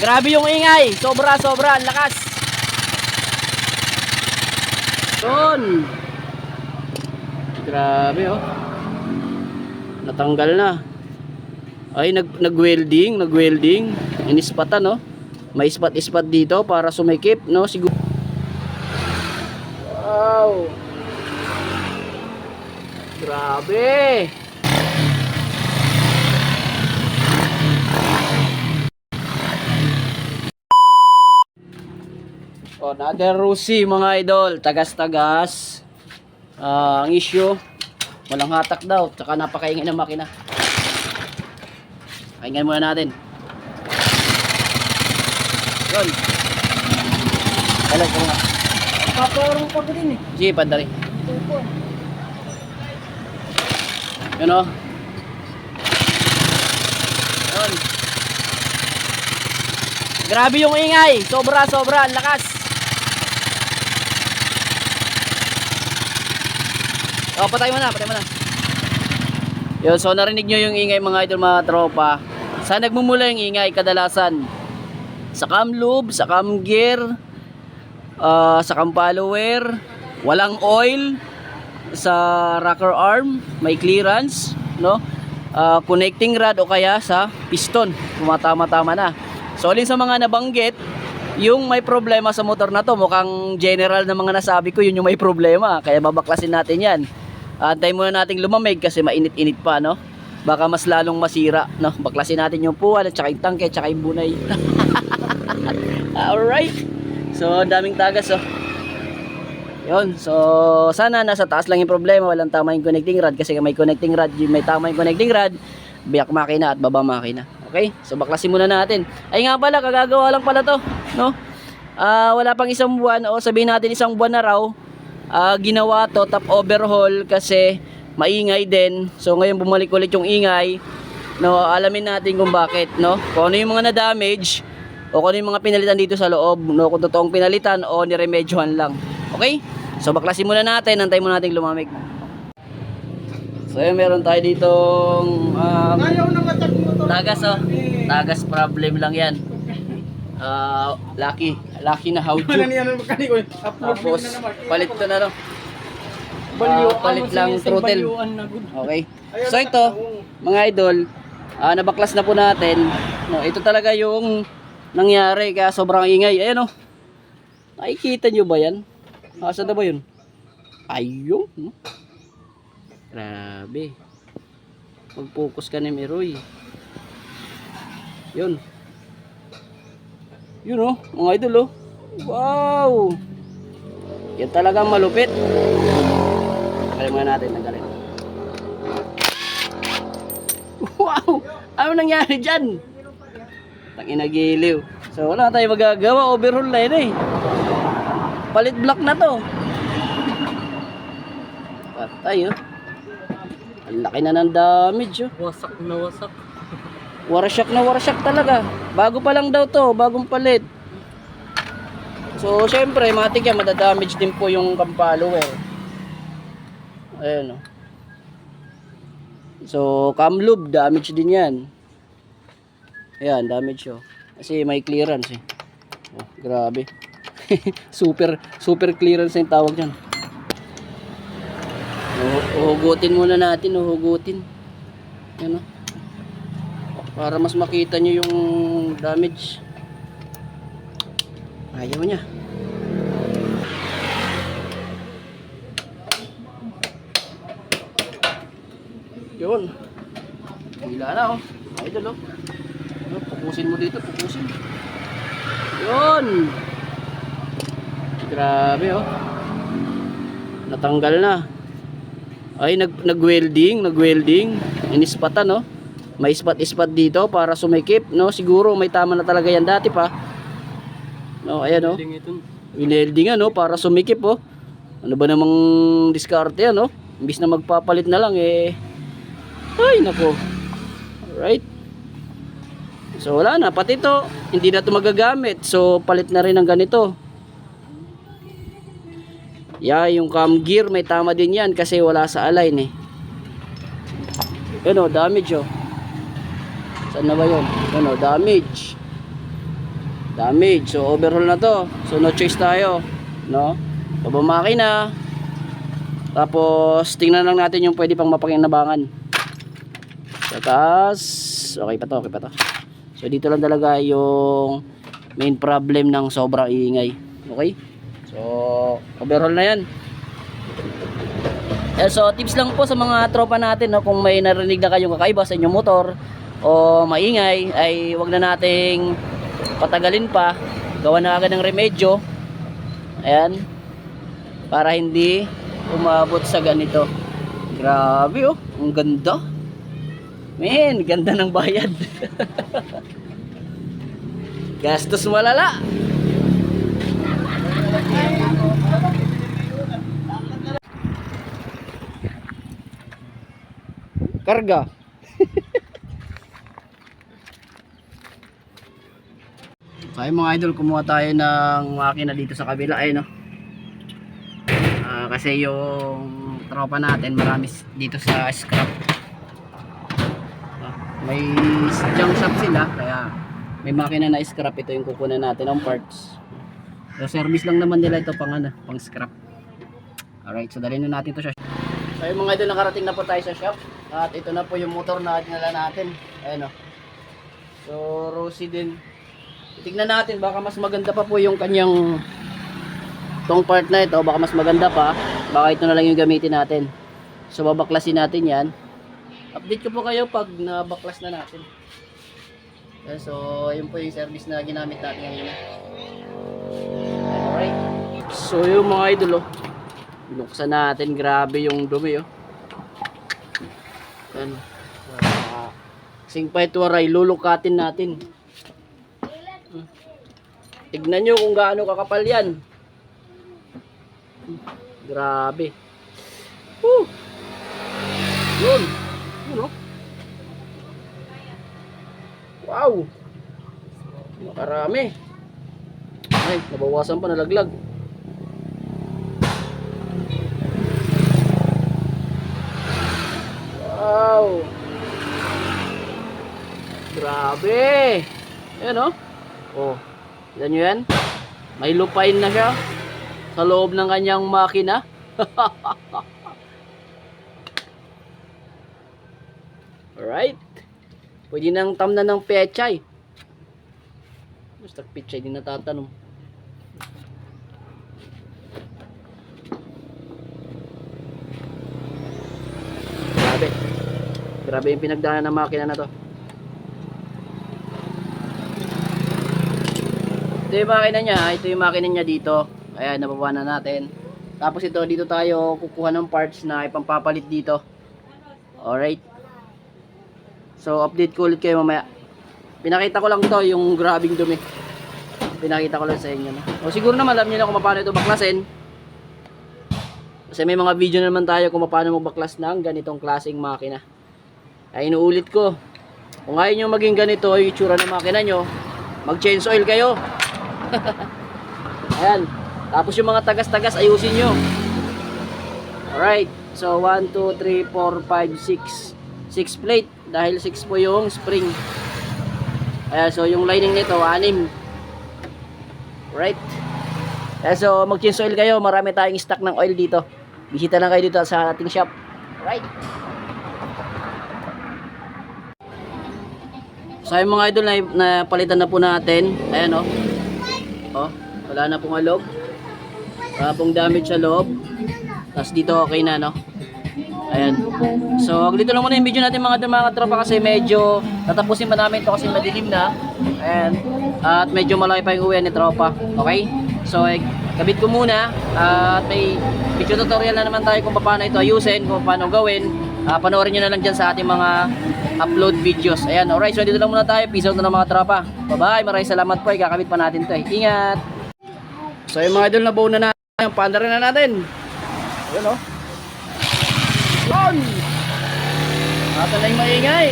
Grabe yung ingay. Sobra, sobra. Ang lakas. Yun. Grabe oh. Natanggal na. Ay, nag, nag-welding, nag-welding. Inispatan, no? May ispat-ispat dito para sumikip, no? Siguro. Wow. Grabe. Oh, another Rusi mga idol, tagas-tagas. Ah, ang issue, walang hatak daw, tsaka napakaingay ng makina. Pakinggan muna natin. Yun. Alam ko nga. Paparong pa ko din eh. Sige, pandari. Yun o. Yun. Grabe yung ingay. Sobra, sobra. Ang lakas. O, patay mo na, patay mo na. Yun, so narinig nyo yung ingay mga idol mga tropa. Saan nagmumula yung ingay kadalasan? Sa cam lube, sa cam gear, ah, sa cam follower, walang oil, sa rocker arm, may clearance, no? Ah, connecting rod o kaya sa piston, tumatama-tama na. So, alin sa mga nabanggit, yung may problema sa motor na to, mukhang general na mga nasabi ko, yun yung may problema. Kaya babaklasin natin yan. Antay muna nating lumamig kasi mainit-init pa, no? Baka mas lalong masira, no? Baklasin natin yung puwal, at saka yung tangke, at saka yung bunay. Alright. So, daming tagas, oh. Yun, so sana nasa taas lang yung problema, walang tama yung connecting rod kasi may connecting rod, may tama yung connecting rod, biyak makina at baba makina. Okay? So baklasin muna natin. Ay nga pala, kagagawa lang pala to, no? Ah, wala pang isang buwan o sabihin natin isang buwan na raw, ah, ginawa to top overhaul kasi maingay din. So ngayon bumalik ulit yung ingay. No, alamin natin kung bakit, no? Kung ano yung mga na-damage o kung ano yung mga pinalitan dito sa loob, no? Kung totoong pinalitan o niremedyohan lang. Okay? So baklasin muna natin, antay muna natin lumamig. So yun, meron tayo ditong um, na tagas oh. Tagas problem lang yan. Ah, lucky. Lucky na how Wala niya na makaniko. Upload Tapos, na naman. palit to na no. Balyo, Ah, palit ano, lang throttle. Okay. So ito, mga idol, ah, nabaklas na po natin. No, ito talaga yung nangyari kaya sobrang ingay. Ayan oh. Nakikita nyo ba yan? Asa na ba yun? Ayun. no? Grabe. Mag-focus ka ni Meroy. Yun. Yun oh, mga idol oh. Wow! Yan talagang malupit. Tanggalin muna natin, tanggalin. Wow! Ano nangyari dyan? Tangina giliw. So wala tayong magagawa, overhaul na yun eh. Palit block na to. Patay oh. Ang laki na ng damage oh. Wasak na wasak. Warasyak na warasyak talaga. Bago pa lang daw to, bagong palit. So, syempre, matik yan, madadamage din po yung kampalower. Ayan o. So, cam lube, damage din yan. Ayan, damage oh. Kasi may clearance eh. Oh, grabe. super, super clearance yung tawag dyan. Uh- Uhugutin muna natin, uhugutin. Ayan oh para mas makita nyo yung damage. Ayaw niya. Yun. Hila na oh. Idol oh. Ano, pupusin mo dito pupusin. Yun. Grabe oh. Natanggal na. Ay nag nag-welding nag-welding. Inispatan no may spot-spot dito para sumikip no? Siguro may tama na talaga yan dati pa. No ayan no? Ito. winelding ano para sumikip oh. Ano ba namang diskarte yan no? Imbis na magpapalit na lang eh. Ay nako. Alright. So wala na. Pati to hindi na to magagamit. So palit na rin ng ganito. Yeah yung cam gear may tama din yan kasi wala sa align eh. Oh damage oh Saan na ba yun? Ano, damage. damage. So overhaul na to. So no choice tayo, no? Baba makina. Tapos tingnan lang natin yung pwede pang mapakinabangan. Sa taas. Okay pa to, okay pa to. So dito lang talaga yung main problem ng sobrang ingay. Okay? So overhaul na yan. Eh, so tips lang po sa mga tropa natin no, kung may narinig na kayong kakaiba sa inyong motor o maingay ay wag na nating patagalin pa. Gawa na agad ng remedyo. Ayan. Para hindi umabot sa ganito. Grabe oh. Ang ganda. Men ganda ng bayad. Gastos malala. Karga Ayun mga idol, kumuha tayo ng makina dito sa kabila ay no. Ah, kasi yung tropa natin marami dito sa scrap. Ah, may junk shop sila kaya may makina na scrap ito yung kukunan natin ng parts. So service lang naman nila ito pang ano, pang scrap. Alright, so dalhin na natin to sa So ayun mga idol, nakarating na po tayo sa shop. At ito na po yung motor na dinala natin. Ayun o. So Rosie din Tignan natin baka mas maganda pa po yung kanyang tong part na ito baka mas maganda pa. Baka ito na lang yung gamitin natin. So babaklasin natin yan. Update ko po kayo pag nabaklas na natin. Yan, so yun po yung service na ginamit natin ngayon. Alright. So yung mga idol oh. Binuksan natin. Grabe yung dumi oh. Yan. Uh, sing pa ito aray. Lulukatin natin Tignan nyo kung gaano kakapal yan. Grabe. Woo! Yun. Yun oh. Wow! Makarami. Ay, nabawasan pa nalaglag. Wow! Grabe! Ayan oh. Oh. Yan yan. May lupain na siya sa loob ng kanyang makina. Alright. Pwede nang tamnan ng pechay. Basta pechay din natatanong. Grabe. Grabe yung pinagdaanan ng makina na to. Ito yung makina niya, ito yung makina niya dito. Ayan, nababa na natin. Tapos ito, dito tayo kukuha ng parts na ipampapalit dito. Alright. So, update ko ulit kayo mamaya. Pinakita ko lang to yung grabing dumi. Pinakita ko lang sa inyo. O siguro naman alam niyo na kung paano ito baklasin. Kasi may mga video naman tayo kung paano magbaklas ng ganitong klaseng makina. Ay inuulit ko. Kung ayaw nyo maging ganito yung itsura ng makina nyo, mag-change oil kayo. Ayan. Tapos yung mga tagas-tagas, ayusin nyo. Alright. So, 1, 2, 3, 4, 5, 6. 6 plate. Dahil 6 po yung spring. Ayan. So, yung lining nito, 6. Right. Ayan. So, mag-change oil kayo. Marami tayong stock ng oil dito. Bisita lang kayo dito sa ating shop. Right. So, yung mga idol na, na palitan na po natin. Ayan, oh. Oh, wala na pong alog. Wala pong damage sa loob. Tapos dito okay na, no? Ayan. So, dito lang muna yung video natin mga mga tropa kasi medyo tatapusin pa namin to kasi madilim na. Ayan. At medyo malaki pa yung uwi ni tropa. Okay? So, eh, kabit ko muna. At may video tutorial na naman tayo kung paano ito ayusin, kung paano gawin. Ah, panoorin nyo na lang dyan sa ating mga upload videos. Ayan, alright. So, dito lang muna tayo. Peace out na ng mga tropa. Bye-bye. Maraming salamat po. Ikakabit pa natin to eh. Ingat! So, yung mga idol na buo na natin. Paanda rin na natin. Ayan, oh. Yun! Nata na yung maingay.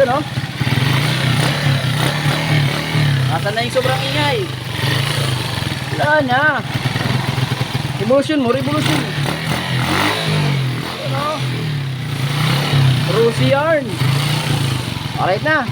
Yun, oh. Nata na yung sobrang ingay. Wala na. Revolution mo, revolution. Ano? Yarn. Alright na.